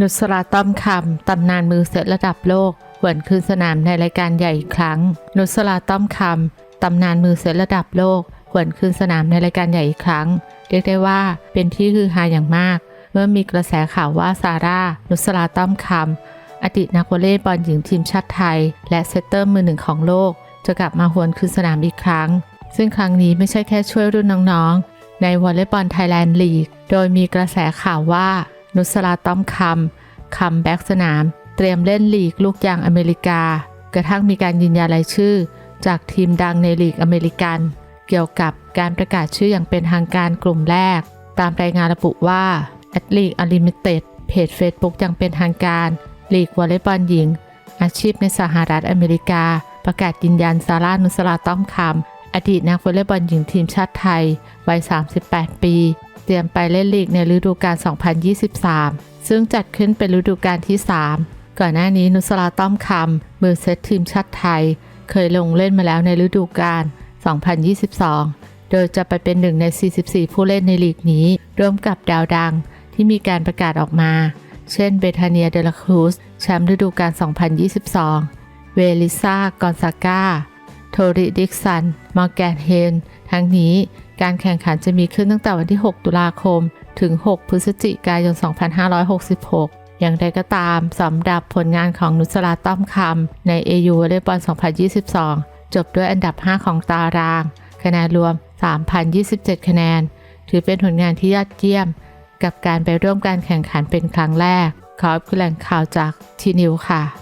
นุสราต้อมคำตำนานมือเซตระดับโลกหวนคืนสนามในรายการใหญ่อีกครั้ง นุสราต้อมคำตำนานมือเซตระดับโลกหวนคืนสนามในรายการใหญ่อีกครั้ง เรียกได้ว่าเป็นที่ฮือฮาอย่างมาก เมื่อมีกระแสข่าวว่าซาร่า นุสราต้อมคำอดีตนักวอลเลย์บอลหญิงทีมชาติไทย และเซตเตอร์มือหนึ่งของโลก จะกลับมาหวนคืนสนามอีกครั้ง ซึ่งครั้งนี้ไม่ใช่แค่ช่วยรุ่นน้องๆในวอลเลย์บอลไทยแลนด์ลีก โดยมีกระแสข่าวว่า นุสราต้อมคำคัมแบ็กสนาม เตรียมเล่นลีกลูกยางอเมริกา กระทั่งมีการยืนยันรายชื่อ จากทีมดังในลีกอเมริกัน เกี่ยวกับการประกาศชื่ออย่างเป็นทางการกลุ่มแรก ตามรายงานระบุว่า a t l e a g u e Unlimited เพจ Facebook อย่างเป็นทางการลีกวอลเลย์บอลหญิง อาชีพในสหรัฐอเมริกา ประกาศยืนยันซาร่านุสราต้อมคำอดีตนักวอลเลย์บอลหญิงทีมชาติไทยวัย 38 ปี เตรียมไปเล่นลีกในฤดูกาล 2023 ซึ่งจัดขึ้นเป็นฤดูกาลที่ 3 ก่อนหน้านี้นุสราต้อมคำมือเซตทีมชาติไทย เคยลงเล่นมาแล้วในฤดูกาล 2022 โดยจะไปเป็นหนึ่งใน 44 ผู้เล่นในลีกนี้ ร่วมกับดาวดังที่มีการประกาศออกมา เช่นเบธาเนียเดลครูสแชมป์ฤดูกาล 2022 เวลิซ่ากอนซาก้า โทริดิกสัน มอร์แกนเฮน ทั้งนี้การแข่งขันจะมีขึ้นตั้งแต่วันที่ 6 ตุลาคม ถึง 6 พฤศจิกายน 2566 อย่างไรก็ตามสำหรับผลงานของนุสราต้อมคำใน AU วอลเลย์บอล 2022 จบด้วยอันดับ 5 ของตาราง คะแนนรวม 3,027 คะแนน ถือเป็นผลงานที่ยอดเยี่ยม กับการไปร่วมการแข่งขันเป็นครั้งแรก ขอบคุณแหล่งข่าวจากทีนิวค่ะ